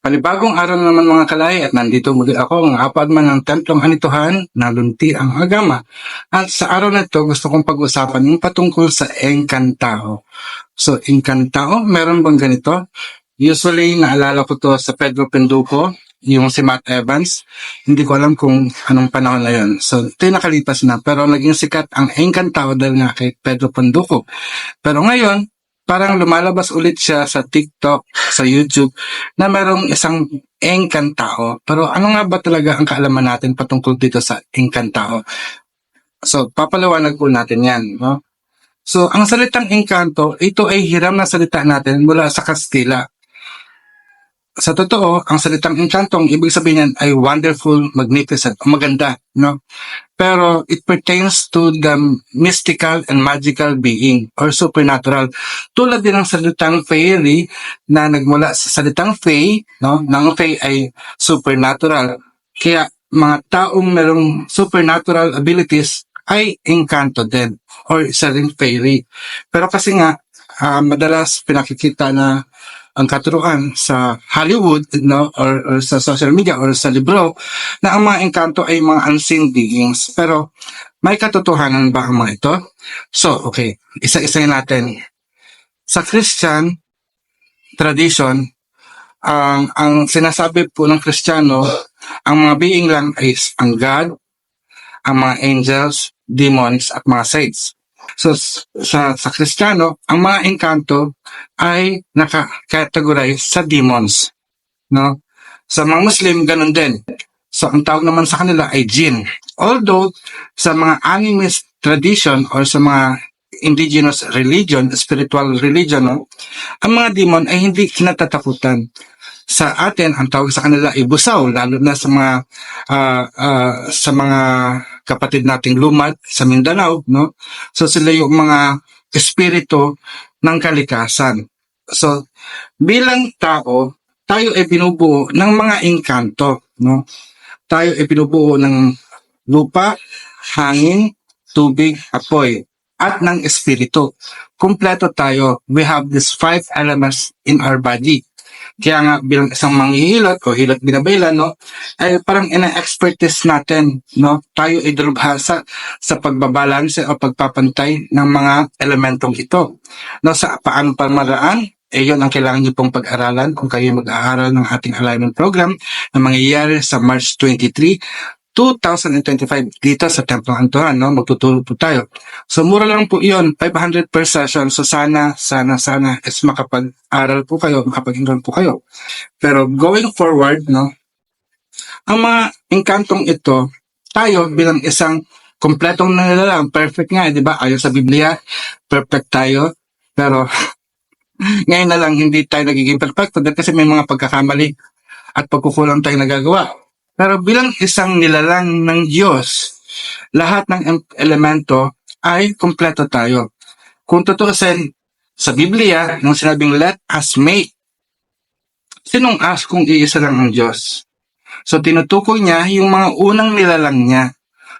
Panibagong araw naman mga kalay at nandito muli ako ng apad man ng templong anituhan na lunti ang agama. At sa araw na ito gusto kong pag-usapan yung patungkol sa Encantao. So Encantao, meron bang ganito? Usually naalala ko to sa Pedro Penduko, yung si Matt Evans. Hindi ko alam kung anong panahon na yun. So ito yung nakalipas na pero naging sikat ang Encantao dahil nga kay Pedro Penduko. Pero ngayon, parang lumalabas ulit siya sa TikTok, sa YouTube, na merong isang engkantao. Pero ano nga ba talaga ang kaalaman natin patungkol dito sa engkantao? So, papaliwanag po natin yan. No? So, ang salitang engkanto, ito ay hiram na salita natin mula sa Kastila. Sa totoo, ang salitang engkanto, ang ibig sabihin yan ay wonderful, magnificent, maganda. No? Pero it pertains to the mystical and magical being or supernatural. Tulad din ng salitang fairy na nagmula sa salitang fey, no? Nang fey ay supernatural. Kaya mga taong merong supernatural abilities ay engkanto din or isa rin fairy. Pero kasi nga, ah, madalas pinakikita na ang katuruan sa Hollywood no or, or sa social media or sa libro na ang mga engkanto ay mga unseen beings pero may katotohanan ba ang mga ito? So, okay, isa-isayin natin. Sa Christian tradition, ang ang sinasabi po ng Kristiyano, ang mga being lang ay ang God, ang mga angels, demons at mga saints. So sa sa Kristiyano, ang mga engkanto ay naka-categorize sa demons, no? Sa mga Muslim ganun din. So ang tawag naman sa kanila ay jinn. Although sa mga animist tradition or sa mga indigenous religion, spiritual religion, no, ang mga demon ay hindi kinatatakutan. Sa atin, ang tawag sa kanila ay busaw, lalo na sa mga ah, ah, sa mga kapatid nating lumad sa Mindanao, no? So sila yung mga espiritu ng kalikasan. So bilang tao, tayo ay binubuo ng mga engkanto, no? Tayo ay binubuo ng lupa, hangin, tubig, apoy, at ng espiritu. Kumpleto tayo. We have these five elements in our body. Kaya nga bilang isang manghihilot o hilot binabaylan, no, ay parang ina-expertise natin, no, tayo ay dalubhasa sa pagbabalanse o pagpapantay ng mga elementong ito. No, sa paano pamaraan, eh yun ang kailangan niyo pong pag-aralan kung kayo mag-aaral ng ating alignment program na mangyayari sa March 23, 2025 dito sa Templong Antuan, no? Magtuturo po tayo. So, mura lang po yun, 500 per session. So, sana, sana, sana is makapag-aral po kayo, makapag-enroll po kayo. Pero going forward, no? Ang mga engkantong ito, tayo bilang isang kompletong nilalang, perfect nga, eh, di ba? Ayon sa Biblia, perfect tayo. Pero, ngayon na lang, hindi tayo nagiging perfecto dahil kasi may mga pagkakamali at pagkukulang tayo nagagawa. Pero bilang isang nilalang ng Diyos, lahat ng em- elemento ay kompleto tayo. Kung tutuusin, sa Biblia, nung sinabing let us make, sinong as kung iisa lang ang Diyos? So tinutukoy niya yung mga unang nilalang niya.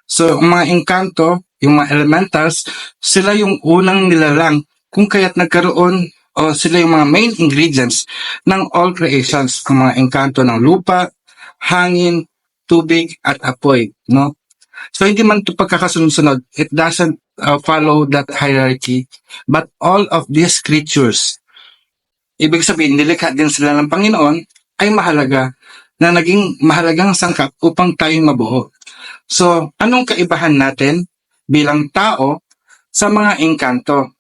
So ang mga engkanto, yung mga elementals, sila yung unang nilalang kung kaya't nagkaroon o sila yung mga main ingredients ng all creations, ang mga engkanto ng lupa, hangin, tubig, at apoy, no? So hindi man ito pagkakasunod-sunod, it doesn't uh, follow that hierarchy, but all of these creatures, ibig sabihin, nilikha din sila ng Panginoon, ay mahalaga na naging mahalagang sangkap upang tayo mabuo. So, anong kaibahan natin bilang tao sa mga engkanto?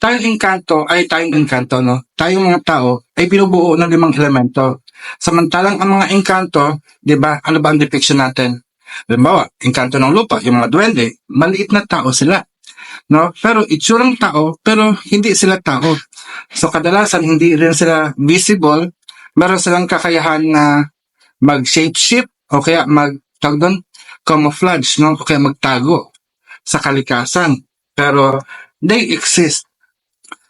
Tayong engkanto ay tayong engkanto, no? Tayong mga tao ay binubuo ng limang elemento. Samantalang ang mga engkanto, di ba, ano ba ang depiction natin? Halimbawa, engkanto ng lupa, yung mga duwende, maliit na tao sila. No? Pero itsurang tao, pero hindi sila tao. So kadalasan hindi rin sila visible, meron silang kakayahan na mag-shapeshift o kaya mag doon, camouflage, no? O kaya magtago sa kalikasan. Pero they exist.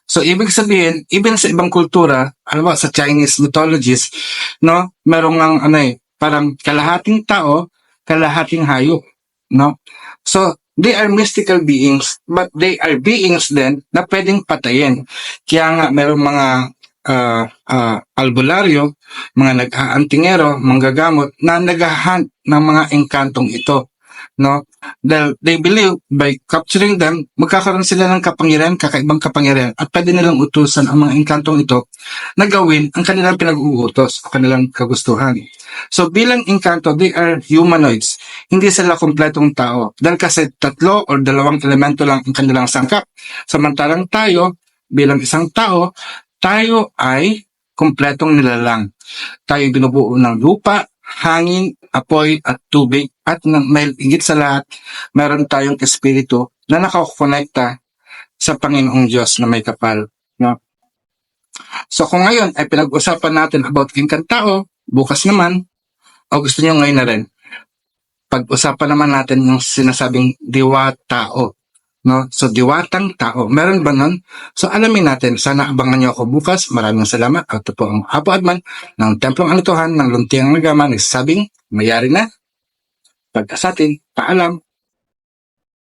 So, ibig sabihin, even sa ibang kultura, ano ba, sa Chinese mythologies, no, merong ang, ano eh, parang kalahating tao, kalahating hayop, no? So, they are mystical beings, but they are beings din na pwedeng patayin. Kaya nga, merong mga ah, ah, albularyo, mga nag-aantingero, manggagamot na naghahunt ng mga engkantong ito. No? Dahil they believe by capturing them, magkakaroon sila ng kapangyarihan, kakaibang kapangyarihan, at pwede nilang utusan ang mga engkantong ito na gawin ang kanilang pinag-uutos o kanilang kagustuhan. So bilang engkanto, they are humanoids. Hindi sila kompletong tao. Dahil kasi tatlo or dalawang elemento lang ang kanilang sangkap. Samantalang tayo, bilang isang tao, tayo ay kompletong nilalang. Tayo binubuo ng lupa, hangin, apoy, at tubig. At may higit sa lahat, meron tayong espiritu na nakakonekta sa Panginoong Diyos na may kapal. No? So kung ngayon ay pinag-usapan natin about Engkantao, bukas naman, o gusto niyo ngayon na rin, pag-usapan naman natin yung sinasabing diwatao. No? So, diwatang tao. Meron ba nun? So, alamin natin. Sana abangan niyo ako bukas. Maraming salamat. At ito po ang Apo Adman ng Templong Anituhan ng Luntiang Nagama nagsasabing mayari na. Pagkasatin, paalam.